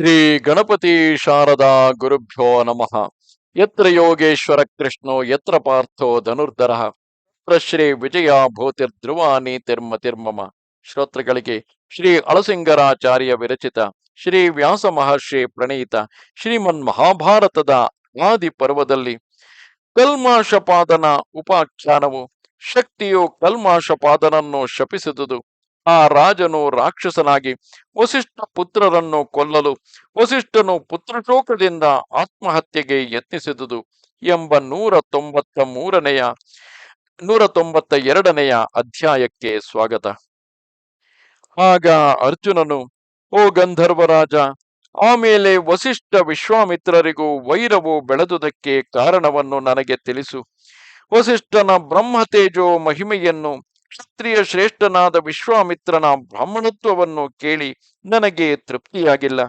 ಶ್ರೀ ಗಣಪತಿ ಶಾರದಾ ಗುರುಭ್ಯೋ ನಮಃ. ಯತ್ರ ಯೋಗೇಶ್ವರ ಕೃಷ್ಣೋ, ಯತ್ರ ಪಾರ್ಥೋ ಧನುರ್ಧರ. ಶ್ರೀ ವಿಜಯ ತಿರ್ಮ ತಿರ್ಮಮ. ಶ್ರೋತೃಗಳಿಗೆ ಶ್ರೀ ಅಳಸಿಂಗರಾಚಾರ್ಯ ವಿರಚಿತ, ಶ್ರೀ ವ್ಯಾಸ ಮಹರ್ಷಿ ಪ್ರಣೀತ, ಶ್ರೀಮನ್ ಮಹಾಭಾರತದ ಆದಿ ಪರ್ವದಲ್ಲಿ ಕಲ್ಮಾಶಪಾದನ ಉಪಾಖ್ಯಾನವು ಶಕ್ತಿಯು ಕಲ್ಮಾಶಪಾದನನ್ನು ಶಪಿಸಿದುದು. ಆ ರಾಜನು ರಾಕ್ಷಸನಾಗಿ ವಸಿಷ್ಠ ಪುತ್ರರನ್ನು ಕೊಲ್ಲಲು ವಸಿಷ್ಠನು ಪುತ್ರಶೋಕದಿಂದ ಆತ್ಮಹತ್ಯೆಗೆ ಯತ್ನಿಸಿದುದು ಎಂಬ ನೂರ ತೊಂಬತ್ತ ಮೂರನೆಯ, ನೂರ ತೊಂಬತ್ತ ಎರಡನೆಯ ಅಧ್ಯಾಯಕ್ಕೆ ಸ್ವಾಗತ. ಆಗ ಅರ್ಜುನನು, ಓ ಗಂಧರ್ವರಾಜ ಆಮೇಲೆ ವಸಿಷ್ಠ ವಿಶ್ವಾಮಿತ್ರರಿಗೂ ವೈರವು ಬೆಳೆದುದಕ್ಕೆ ಕಾರಣವನ್ನು ನನಗೆ ತಿಳಿಸು. ವಸಿಷ್ಠನ ಬ್ರಹ್ಮತೇಜೋ ಮಹಿಮೆಯನ್ನು ಕ್ಷತ್ರಿಯ ಶ್ರೇಷ್ಠನಾದ ವಿಶ್ವಾಮಿತ್ರನ ಬ್ರಾಹ್ಮಣತ್ವವನ್ನು ಕೇಳಿ ನನಗೆ ತೃಪ್ತಿಯಾಗಿಲ್ಲ.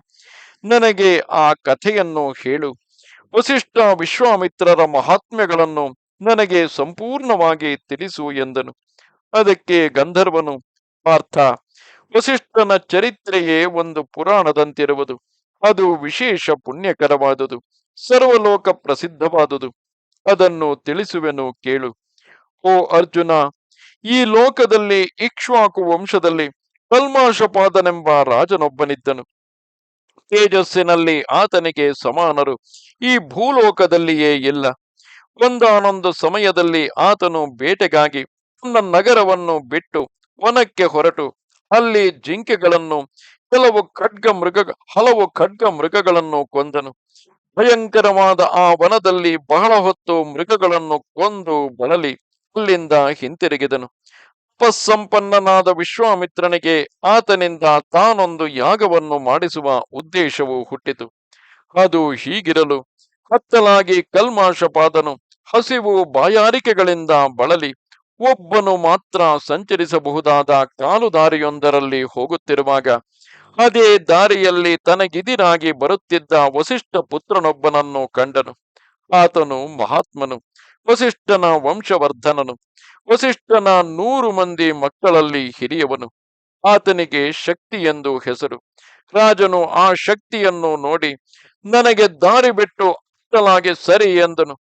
ನನಗೆ ಆ ಕಥೆಯನ್ನು ಹೇಳು. ವಸಿಷ್ಠ ವಿಶ್ವಾಮಿತ್ರರ ಮಹಾತ್ಮ್ಯಗಳನ್ನು ನನಗೆ ಸಂಪೂರ್ಣವಾಗಿ ತಿಳಿಸು ಎಂದನು. ಅದಕ್ಕೆ ಗಂಧರ್ವನು, ಪಾರ್ಥ, ವಸಿಷ್ಠನ ಚರಿತ್ರೆಯೇ ಒಂದು ಪುರಾಣದಂತಿರುವುದು. ಅದು ವಿಶೇಷ ಪುಣ್ಯಕರವಾದುದು. ಸರ್ವಲೋಕ ಪ್ರಸಿದ್ಧವಾದುದು. ಅದನ್ನು ತಿಳಿಸುವೆನು ಕೇಳು. ಓ ಅರ್ಜುನ ಈ ಲೋಕದಲ್ಲಿ ಇಕ್ಷ್ವಾಕು ವಂಶದಲ್ಲಿ ಕಲ್ಮಾಶಪಾದನೆಂಬ ರಾಜನೊಬ್ಬನಿದ್ದನು. ತೇಜಸ್ಸಿನಲ್ಲಿ ಆತನಿಗೆ ಸಮಾನರು. ಈ ಭೂಲೋಕದಲ್ಲಿಯೇ ಇಲ್ಲ. ಒಂದಾನೊಂದು ಸಮಯದಲ್ಲಿ ಆತನು ಬೇಟೆಗಾಗಿ ತನ್ನ ನಗರವನ್ನು ಬಿಟ್ಟು ವನಕ್ಕೆ ಹೊರಟು. ಅಲ್ಲಿ ಜಿಂಕೆಗಳನ್ನು, ಕೆಲವು ಖಡ್ಗ ಮೃಗ, ಹಲವು ಖಡ್ಗ ಮೃಗಗಳನ್ನು ಕೊಂದನು. ಭಯಂಕರವಾದ ಆ ವನದಲ್ಲಿ ಬಹಳ ಹೊತ್ತು ಮೃಗಗಳನ್ನು ಕೊಂದು ಬಳಲಿ. ಅಲ್ಲಿಂದ ಹಿಂತಿರುಗಿದನು. ಉಪಸಂಪನ್ನನಾದ ವಿಶ್ವಾಮಿತ್ರನಿಗೆ ಆತನಿಂದ ತಾನೊಂದು ಯಾಗವನ್ನು ಮಾಡಿಸುವ ಉದ್ದೇಶವು ಹುಟ್ಟಿತು. ಅದು ಹೀಗಿರಲು, ಕತ್ತಲಾಗಿ ಕಲ್ಮಾಶಪಾದನು ಹಸಿವು ಬಾಯಾರಿಕೆಗಳಿಂದ ಬಳಲಿ, ಒಬ್ಬನು ಮಾತ್ರ ಸಂಚರಿಸಬಹುದಾದ ಕಾಲುದಾರಿಯೊಂದರಲ್ಲಿ ಹೋಗುತ್ತಿರುವಾಗ, ಅದೇ ದಾರಿಯಲ್ಲಿ ತನಗಿದಿರಾಗಿ ಬರುತ್ತಿದ್ದ ವಸಿಷ್ಠ ಪುತ್ರನೊಬ್ಬನನ್ನು ಕಂಡನು. ಆತನು ಮಹಾತ್ಮನು. ವಸಿಷ್ಠನ ವಂಶವರ್ಧನನು. ವಸಿಷ್ಠನ ನೂರು ಮಂದಿ ಮಕ್ಕಳಲ್ಲಿ ಹಿರಿಯವನು. ಆತನಿಗೆ ಶಕ್ತಿ ಎಂದು ಹೆಸರು. ರಾಜನು ಆ ಶಕ್ತಿಯನ್ನು ನೋಡಿ, ನನಗೆ ದಾರಿ ಬಿಟ್ಟು ಅಷ್ಟಲಾಗಿ ಸರಿ ಎಂದನು.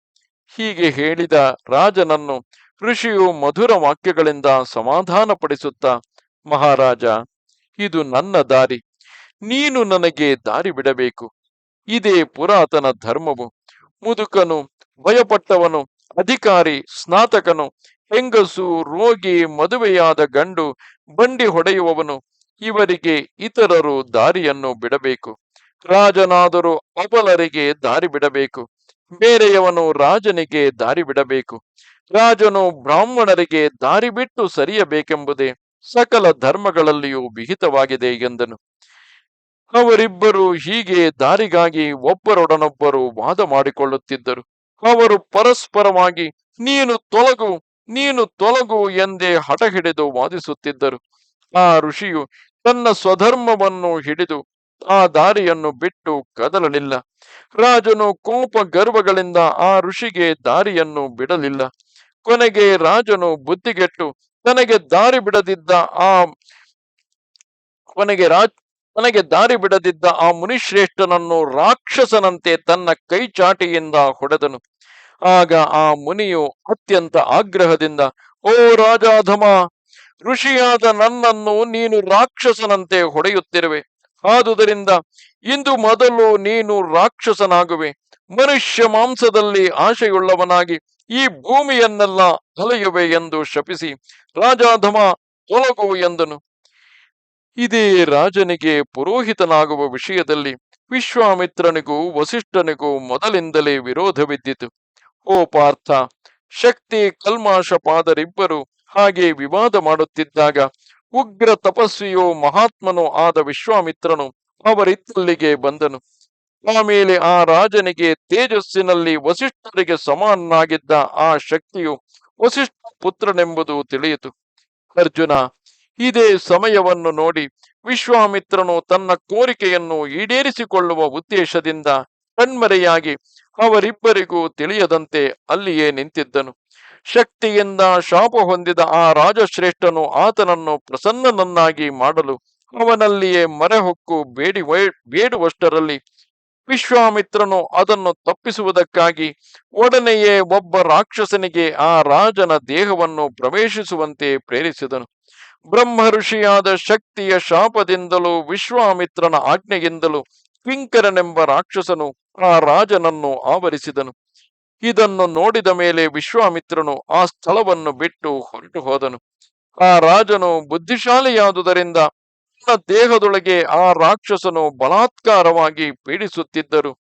ಹೀಗೆ ಹೇಳಿದ ರಾಜನನ್ನು ಋಷಿಯು ಮಧುರ ವಾಕ್ಯಗಳಿಂದ ಸಮಾಧಾನಪಡಿಸುತ್ತಾ, ಮಹಾರಾಜ, ಇದು ನನ್ನ ದಾರಿ. ನೀನು ನನಗೆ ದಾರಿ ಬಿಡಬೇಕು. ಇದೇ ಪುರಾತನ ಧರ್ಮವು. ಮುದುಕನು ಭಯಪಟ್ಟವನು. ಅಧಿಕಾರಿ, ಸ್ನಾತಕನು, ಹೆಂಗಸು, ರೋಗಿ, ಮದುವೆಯಾದ ಗಂಡು, ಬಂಡಿ ಹೊಡೆಯುವವನು, ಇವರಿಗೆ ಇತರರು ದಾರಿಯನ್ನು ಬಿಡಬೇಕು. ರಾಜನಾದರೂ ಅಬಲರಿಗೆ ದಾರಿ ಬಿಡಬೇಕು. ಬೇರೆಯವನು ರಾಜನಿಗೆ ದಾರಿ ಬಿಡಬೇಕು. ರಾಜನು ಬ್ರಾಹ್ಮಣರಿಗೆ ದಾರಿ ಬಿಟ್ಟು ಸರಿಯಬೇಕೆಂಬುದೇ ಸಕಲ ಧರ್ಮಗಳಲ್ಲಿಯೂ ವಿಹಿತವಾಗಿದೆ ಎಂದನು. ಅವರಿಬ್ಬರು ಹೀಗೆ ದಾರಿಗಾಗಿ ಒಬ್ಬರೊಡನೊಬ್ಬರು ವಾದ ಮಾಡಿಕೊಳ್ಳುತ್ತಿದ್ದರು. ಅವರು ಪರಸ್ಪರವಾಗಿ, ನೀನು ತೊಲಗು ನೀನು ತೊಲಗು ಎಂದೇ ಹಠ ಹಿಡಿದು ವಾದಿಸುತ್ತಿದ್ದರು. ಆ ಋಷಿಯು ತನ್ನ ಸ್ವಧರ್ಮವನ್ನು ಹಿಡಿದು ಆ ದಾರಿಯನ್ನು ಬಿಟ್ಟು ಕದಲಲಿಲ್ಲ. ರಾಜನು ಕೋಪ ಗರ್ವಗಳಿಂದ ಆ ಋಷಿಗೆ ದಾರಿಯನ್ನು ಬಿಡಲಿಲ್ಲ. ಕೊನೆಗೆ ರಾಜನು ಬುದ್ಧಿಗೆಟ್ಟು, ತನಗೆ ದಾರಿ ಬಿಡದಿದ್ದ ಆ, ಕೊನೆಗೆ ರಾಜ್ ತನಗೆ ದಾರಿ ಬಿಡದಿದ್ದ ಆ ಮುನಿಶ್ರೇಷ್ಠನನ್ನು ರಾಕ್ಷಸನಂತೆ ತನ್ನ ಕೈ ಚಾಟಿಯಿಂದ ಹೊಡೆದನು. ಆಗ ಆ ಮುನಿಯು ಅತ್ಯಂತ ಆಗ್ರಹದಿಂದ, ಓ ರಾಜಾಧಮ, ಋಷಿಯಾದ ನನ್ನನ್ನು ನೀನು ರಾಕ್ಷಸನಂತೆ ಹೊಡೆಯುತ್ತಿರುವೆ. ಆದುದರಿಂದ ಇಂದು ಮೊದಲು ನೀನು ರಾಕ್ಷಸನಾಗುವೆ. ಮನುಷ್ಯ ಮಾಂಸದಲ್ಲಿ ಆಶೆಯುಳ್ಳವನಾಗಿ ಈ ಭೂಮಿಯನ್ನೆಲ್ಲ ಅಲೆಯುವೆ ಎಂದು ಶಪಿಸಿ, ರಾಜಾಧಮ ತೊಲಗು ಎಂದನು. ಇದೇ ರಾಜನಿಗೆ ಪುರೋಹಿತನಾಗುವ ವಿಷಯದಲ್ಲಿ ವಿಶ್ವಾಮಿತ್ರನಿಗೂ ವಸಿಷ್ಠನಿಗೂ ಮೊದಲಿಂದಲೇ ವಿರೋಧವಿದ್ದಿತು ಓ ಪಾರ್ಥ, ಶಕ್ತಿ ಕಲ್ಮಾಶಪಾದರಿಬ್ಬರು ಹಾಗೆ ವಿವಾದ ಮಾಡುತ್ತಿದ್ದಾಗ ಉಗ್ರ ತಪಸ್ವಿಯೋ ಮಹಾತ್ಮನೋ ಆದ ವಿಶ್ವಾಮಿತ್ರನು ಅವರಿತ್ತಲ್ಲಿಗೆ ಬಂದನು. ಆಮೇಲೆ ಆ ರಾಜನಿಗೆ ತೇಜಸ್ಸಿನಲ್ಲಿ ವಸಿಷ್ಠರಿಗೆ ಸಮಾನನಾಗಿದ್ದ ಆ ಶಕ್ತಿಯು ವಸಿಷ್ಠ ಪುತ್ರನೆಂಬುದು ತಿಳಿಯಿತು. ಅರ್ಜುನ ಇದೇ ಸಮಯವನ್ನು ನೋಡಿ ವಿಶ್ವಾಮಿತ್ರನು ತನ್ನ ಕೋರಿಕೆಯನ್ನು ಈಡೇರಿಸಿಕೊಳ್ಳುವ ಉದ್ದೇಶದಿಂದ ಕಣ್ಮರೆಯಾಗಿ ಅವರಿಬ್ಬರಿಗೂ ತಿಳಿಯದಂತೆ ಅಲ್ಲಿಯೇ ನಿಂತಿದ್ದನು. ಶಕ್ತಿಯಿಂದ ಶಾಪ ಹೊಂದಿದ ಆ ರಾಜಶ್ರೇಷ್ಠನು ಆತನನ್ನು ಪ್ರಸನ್ನನನ್ನಾಗಿ ಮಾಡಲು ಅವನಲ್ಲಿಯೇ ಮರೆಹೊಕ್ಕು ಬೇಡಿ ಬೇಡುವಷ್ಟರಲ್ಲಿ ವಿಶ್ವಾಮಿತ್ರನು ಅದನ್ನು ತಪ್ಪಿಸುವುದಕ್ಕಾಗಿ ಒಡನೆಯೇ ಒಬ್ಬ ರಾಕ್ಷಸನಿಗೆ ಆ ರಾಜನ ದೇಹವನ್ನು ಪ್ರವೇಶಿಸುವಂತೆ ಪ್ರೇರಿಸಿದನು. ಬ್ರಹ್ಮ ಋಷಿಯಾದ ಶಕ್ತಿಯ ಶಾಪದಿಂದಲೂ ವಿಶ್ವಾಮಿತ್ರನ ಆಜ್ಞೆಯಿಂದಲೂ ಕಿಂಕರನೆಂಬ ರಾಕ್ಷಸನು ಆ ರಾಜನನ್ನು ಆವರಿಸಿದನು. ಇದನ್ನು ನೋಡಿದ ಮೇಲೆ ವಿಶ್ವಾಮಿತ್ರನು ಆ ಸ್ಥಳವನ್ನು ಬಿಟ್ಟು ಹೊರಟು ಹೋದನು. ಆ ರಾಜನು ಬುದ್ಧಿಶಾಲಿಯಾದುದರಿಂದ ತನ್ನ ದೇಹದೊಳಗೆ ಆ ರಾಕ್ಷಸನು ಬಲಾತ್ಕಾರವಾಗಿ ಪೀಡಿಸುತ್ತಿದ್ದರು.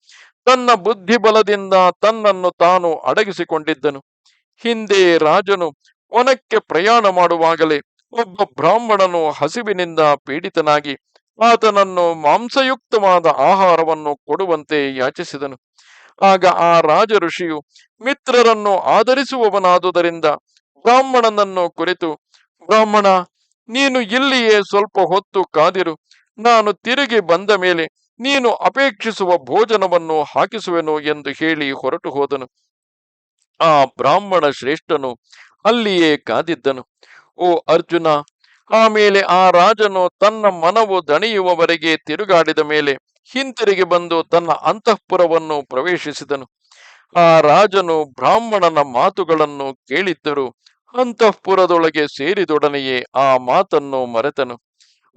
ತನ್ನ ಬುದ್ಧಿಬಲದಿಂದ ತನ್ನನ್ನು ತಾನು ಅಡಗಿಸಿಕೊಂಡಿದ್ದನು. ಹಿಂದೆ ರಾಜನು ವನಕ್ಕೆ ಪ್ರಯಾಣ ಮಾಡುವಾಗಲೇ ಒಬ್ಬ ಬ್ರಾಹ್ಮಣನು ಹಸಿವಿನಿಂದ ಪೀಡಿತನಾಗಿ ಆತನನ್ನು ಮಾಂಸಯುಕ್ತವಾದ ಆಹಾರವನ್ನು ಕೊಡುವಂತೆ ಯಾಚಿಸಿದನು. ಆಗ ಆ ರಾಜ ಋಷಿಯು ಮಿತ್ರರನ್ನು ಆಧರಿಸುವವನಾದುದರಿಂದ ಬ್ರಾಹ್ಮಣನನ್ನು ಕುರಿತು, ಬ್ರಾಹ್ಮಣ, ನೀನು ಇಲ್ಲಿಯೇ ಸ್ವಲ್ಪ ಹೊತ್ತು ಕಾದಿರು. ನಾನು ತಿರುಗಿ ಬಂದ ಮೇಲೆ ನೀನು ಅಪೇಕ್ಷಿಸುವ ಭೋಜನವನ್ನು ಹಾಕಿಸುವೆನು ಎಂದು ಹೇಳಿ ಹೊರಟು ಹೋದನು ಆ ಬ್ರಾಹ್ಮಣ ಶ್ರೇಷ್ಠನು ಅಲ್ಲಿಯೇ ಕಾದಿದ್ದನು. ಓ ಅರ್ಜುನ ಆಮೇಲೆ ಆ ರಾಜನು ತನ್ನ ಮನವು ದಣಿಯುವವರೆಗೆ ತಿರುಗಾಡಿದ ಮೇಲೆ ಹಿಂತಿರುಗಿ ಬಂದು ತನ್ನ ಅಂತಃಪುರವನ್ನು ಪ್ರವೇಶಿಸಿದನು. ಆ ರಾಜನು ಬ್ರಾಹ್ಮಣನ ಮಾತುಗಳನ್ನು ಕೇಳಿದ್ದರು ಅಂತಃಪುರದೊಳಗೆ ಸೇರಿದೊಡನೆಯೇ ಆ ಮಾತನ್ನು ಮರೆತನು.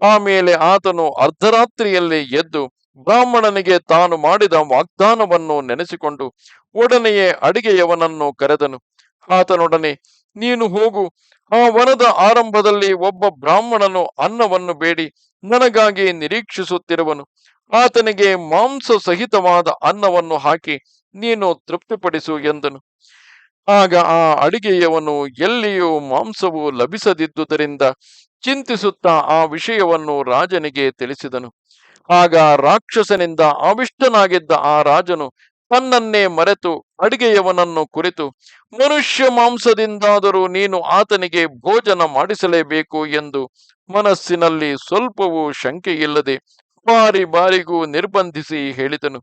ಆಮೇಲೆ ಆತನು ಅರ್ಧರಾತ್ರಿಯಲ್ಲಿ ಎದ್ದು ಬ್ರಾಹ್ಮಣನಿಗೆ ತಾನು ಮಾಡಿದ ವಾಗ್ದಾನವನ್ನು ನೆನೆಸಿಕೊಂಡು ಒಡನೆಯೇ ಅಡಿಗೆಯವನನ್ನು ಕರೆದನು. ಆತನೊಡನೆ ನೀನು ಹೋಗು. ಆ ವನದ ಆರಂಭದಲ್ಲಿ ಒಬ್ಬ ಬ್ರಾಹ್ಮಣನು ಅನ್ನವನ್ನು ಬೇಡಿ, ನನಗಾಗಿ ನಿರೀಕ್ಷಿಸುತ್ತಿರುವನು. ಆತನಿಗೆ ಮಾಂಸ ಸಹಿತವಾದ ಅನ್ನವನ್ನು ಹಾಕಿ, ನೀನು ತೃಪ್ತಿಪಡಿಸು ಎಂದನು. ಆಗ ಆ ಅಡಿಗೆಯವನು, ಎಲ್ಲಿಯೂ ಮಾಂಸವು ಲಭಿಸದಿದ್ದುದರಿಂದ ಚಿಂತಿಸುತ್ತಾ ಆ ವಿಷಯವನ್ನು ರಾಜನಿಗೆ ತಿಳಿಸಿದನು. ಆಗ ರಾಕ್ಷಸನಿಂದ ಆವಿಷ್ಟನಾಗಿದ್ದ ಆ ರಾಜನು ತನ್ನನ್ನೇ ಮರೆತು ಅಡಿಗೆಯವನನ್ನು ಕುರಿತು, ಮನುಷ್ಯ ಮಾಂಸದಿಂದಾದರೂ ನೀನು ಆತನಿಗೆ ಭೋಜನ ಮಾಡಿಸಲೇಬೇಕು ಎಂದು ಮನಸ್ಸಿನಲ್ಲಿ ಸ್ವಲ್ಪವೂ ಶಂಕೆಯಿಲ್ಲದೆ ಬಾರಿ ಬಾರಿಗೂ ನಿರ್ಬಂಧಿಸಿ ಹೇಳಿದನು.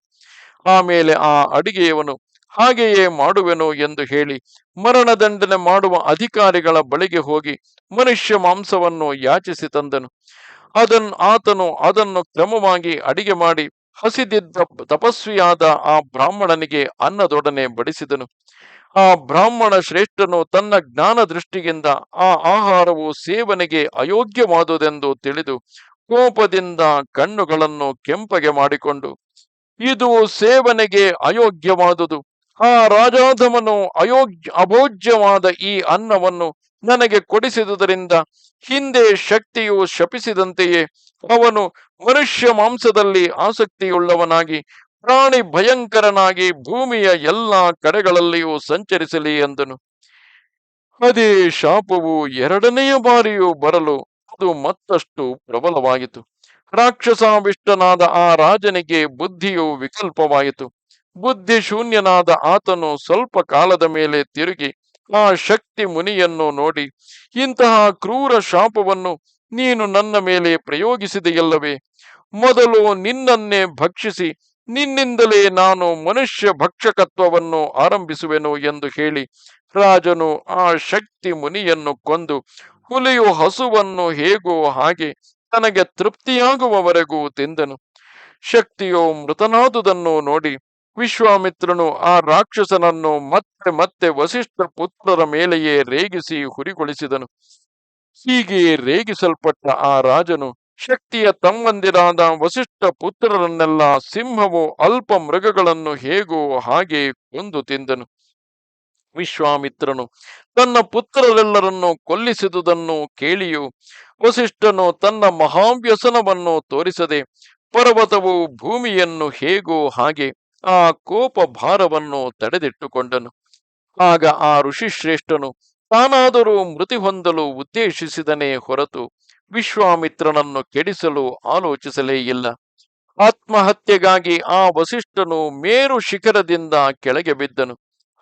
ಆಮೇಲೆ ಆ ಅಡಿಗೆಯವನು, ಹಾಗೆಯೇ ಮಾಡುವೆನು ಎಂದು ಹೇಳಿ ಮರಣದಂಡನೆ ಮಾಡುವ ಅಧಿಕಾರಿಗಳ ಬಳಿಗೆ ಹೋಗಿ ಮನುಷ್ಯ ಮಾಂಸವನ್ನು ಯಾಚಿಸಿ ತಂದನು. ಅದನ್ನು ಆತನು ಅದನ್ನು ಕ್ರಮವಾಗಿ ಅಡಿಗೆ ಮಾಡಿ ಹಸಿದಿದ್ದ ತಪಸ್ವಿಯಾದ ಆ ಬ್ರಾಹ್ಮಣನಿಗೆ ಅನ್ನದೊಡನೆ ಬಡಿಸಿದನು. ಆ ಬ್ರಾಹ್ಮಣ ಶ್ರೇಷ್ಠನು ತನ್ನ ಜ್ಞಾನ ದೃಷ್ಟಿಯಿಂದ ಆ ಆಹಾರವು ಸೇವನೆಗೆ ಅಯೋಗ್ಯವಾದುದೆಂದು ತಿಳಿದು ಕೋಪದಿಂದ ಕಣ್ಣುಗಳನ್ನು ಕೆಂಪಗೆ ಮಾಡಿಕೊಂಡು, ಇದು ಸೇವನೆಗೆ ಅಯೋಗ್ಯವಾದುದು. ಆ ರಾಜಾಧಮನು ಅಯೋಗ್ಯ, ಅಭೋಜ್ಯವಾದ ಈ ಅನ್ನವನ್ನು ನನಗೆ ಕೊಡಿಸಿದುದರಿಂದ ಹಿಂದೆ ಶಕ್ತಿಯು ಶಪಿಸಿದಂತೆಯೇ ಅವನು ಮನುಷ್ಯ ಮಾಂಸದಲ್ಲಿ ಆಸಕ್ತಿಯುಳ್ಳವನಾಗಿ ಪ್ರಾಣಿ ಭಯಂಕರನಾಗಿ ಭೂಮಿಯ ಎಲ್ಲಾ ಕಡೆಗಳಲ್ಲಿಯೂ ಸಂಚರಿಸಲಿ ಎಂದನು. ಅದೇ ಶಾಪವು ಎರಡನೆಯ ಬಾರಿಯೂ ಬರಲು ಅದು ಮತ್ತಷ್ಟು ಪ್ರಬಲವಾಯಿತು ರಾಕ್ಷಸಾವಿಷ್ಟನಾದ ಆ ರಾಜನಿಗೆ ಬುದ್ಧಿಯು ವಿಕಲ್ಪವಾಯಿತು. ಬುದ್ಧಿ ಶೂನ್ಯನಾದ ಆತನು ಸ್ವಲ್ಪ ಕಾಲದ ಮೇಲೆ ತಿರುಗಿ ಆ ಶಕ್ತಿ ಮುನಿಯನ್ನು ನೋಡಿ, ಇಂತಹ ಕ್ರೂರ ಶಾಪವನ್ನು ನೀನು ನನ್ನ ಮೇಲೆ ಪ್ರಯೋಗಿಸಿದೆಯಲ್ಲವೇ? ಮೊದಲು ನಿನ್ನನ್ನೇ ಭಕ್ಷಿಸಿ, ನಿನ್ನಿಂದಲೇ ನಾನು ಮನುಷ್ಯ ಭಕ್ಷಕತ್ವವನ್ನು ಆರಂಭಿಸುವೆನು ಎಂದು ಹೇಳಿ, ರಾಜನು ಆ ಶಕ್ತಿ ಮುನಿಯನ್ನು ಕೊಂದು, ಹುಲಿಯು ಹಸುವನ್ನು ಹೇಗೋ ಹಾಗೆ ತನಗೆ ತೃಪ್ತಿಯಾಗುವವರೆಗೂ ತಿಂದನು. ಶಕ್ತಿಯು ಮೃತನಾದುದನ್ನು ನೋಡಿ ವಿಶ್ವಾಮಿತ್ರನು ಆ ರಾಕ್ಷಸನನ್ನು ಮತ್ತೆ ಮತ್ತೆ ವಸಿಷ್ಠ ಪುತ್ರರ ಮೇಲೆಯೇ ರೇಗಿಸಿ ಹುರಿಗೊಳಿಸಿದನು. ಹೀಗೆ ರೇಗಿಸಲ್ಪಟ್ಟ ಆ ರಾಜನು ಶಕ್ತಿಯ ತಮ್ಮಂದಿರಾದ ವಸಿಷ್ಠ ಪುತ್ರರನ್ನೆಲ್ಲ ಸಿಂಹವು ಅಲ್ಪ ಮೃಗಗಳನ್ನು ಹೇಗೋ ಹಾಗೆ ಕೊಂದು ತಿಂದನು. ವಿಶ್ವಾಮಿತ್ರನು ತನ್ನ ಪುತ್ರರೆಲ್ಲರನ್ನು ಕೊಲ್ಲಿಸಿದುದನ್ನು ಕೇಳಿಯು ವಸಿಷ್ಠನು ತನ್ನ ಮಹಾವ್ಯಸನವನ್ನು ತೋರಿಸದೆ ಪರ್ವತವು ಭೂಮಿಯನ್ನು ಹೇಗೋ ಹಾಗೆ ಆ ಕೋಪ ಭಾರವನ್ನು ತಡೆದಿಟ್ಟುಕೊಂಡನು. ಆಗ ಆ ಋಷಿಶ್ರೇಷ್ಠನು ತಾನಾದರೂ ಮೃತಿ ಹೊಂದಲು ಉದ್ದೇಶಿಸಿದನೇ ಹೊರತು ವಿಶ್ವಾಮಿತ್ರನನ್ನು ಕೆಡಿಸಲು ಆಲೋಚಿಸಲೇ ಇಲ್ಲ. ಆತ್ಮಹತ್ಯೆಗಾಗಿ ಆ ವಸಿಷ್ಠನು ಮೇರು ಶಿಖರದಿಂದ ಕೆಳಗೆ ಬಿದ್ದನು.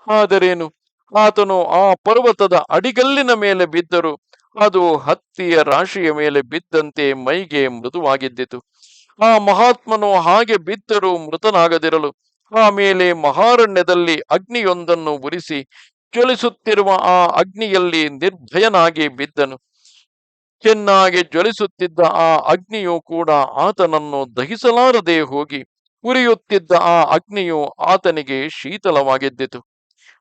ಆದರೇನು? ಆತನು ಆ ಪರ್ವತದ ಅಡಿಗಲ್ಲಿನ ಮೇಲೆ ಬಿದ್ದರು ಅದು ಹತ್ತಿಯ ರಾಶಿಯ ಮೇಲೆ ಬಿದ್ದಂತೆ ಮೈಗೆ ಮೃದುವಾಗಿದ್ದಿತು. ಆ ಮಹಾತ್ಮನು ಹಾಗೆ ಬಿದ್ದರೂ ಮೃತನಾಗದಿರಲು ಆಮೇಲೆ ಮಹಾರಣ್ಯದಲ್ಲಿ ಅಗ್ನಿಯೊಂದನ್ನು ಉರಿಸಿ ಜ್ವಲಿಸುತ್ತಿರುವ ಆ ಅಗ್ನಿಯಲ್ಲಿ ನಿರ್ಭಯನಾಗಿ ಬಿದ್ದನು. ಚೆನ್ನಾಗಿ ಜ್ವಲಿಸುತ್ತಿದ್ದ ಆ ಅಗ್ನಿಯು ಕೂಡ ಆತನನ್ನು ದಹಿಸಲಾರದೆ ಹೋಗಿ ಉರಿಯುತ್ತಿದ್ದ ಆ ಅಗ್ನಿಯು ಆತನಿಗೆ ಶೀತಲವಾಗಿದ್ದಿತು.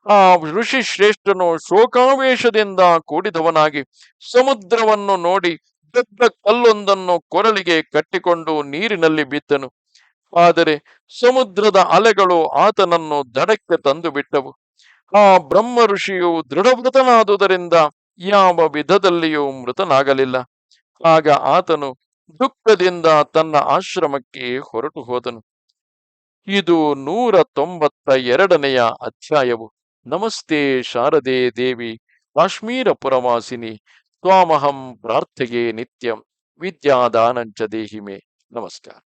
ಆ ಋಷಿ ಶ್ರೇಷ್ಠನು ಶೋಕಾವೇಶದಿಂದ ಕೂಡಿದವನಾಗಿ ಸಮುದ್ರವನ್ನು ನೋಡಿ ದೊಡ್ಡ ಕಲ್ಲೊಂದನ್ನು ಕೊರಳಿಗೆ ಕಟ್ಟಿಕೊಂಡು ನೀರಿನಲ್ಲಿ ಬಿದ್ದನು. ಆದರೆ ಸಮುದ್ರದ ಅಲೆಗಳು ಆತನನ್ನು ದಡಕ್ಕೆ ತಂದು ಬಿಟ್ಟವು ಆ ಬ್ರಹ್ಮ ಋಷಿಯು ದೃಢವೃತನಾದುದರಿಂದ ಯಾವ ವಿಧದಲ್ಲಿಯೂ ಮೃತನಾಗಲಿಲ್ಲ. ಆಗ ಆತನು ದುಃಖದಿಂದ ತನ್ನ ಆಶ್ರಮಕ್ಕೆ ಹೊರಟು ಹೋದನು. ಇದು ನೂರ ತೊಂಬತ್ತ ಎರಡನೆಯ ಅಧ್ಯಾಯವು. ನಮಸ್ತೆ ಶಾರದೆ ದೇವಿ ಕಾಶ್ಮೀರ ಪುರವಾಸಿನಿ ತ್ವಾಮಹಂ ಪ್ರಾರ್ಥೆಗೆ ನಿತ್ಯಂ, ವಿದ್ಯಾದಾನಂಚ ದೇಹಿಮೆ. ನಮಸ್ಕಾರ.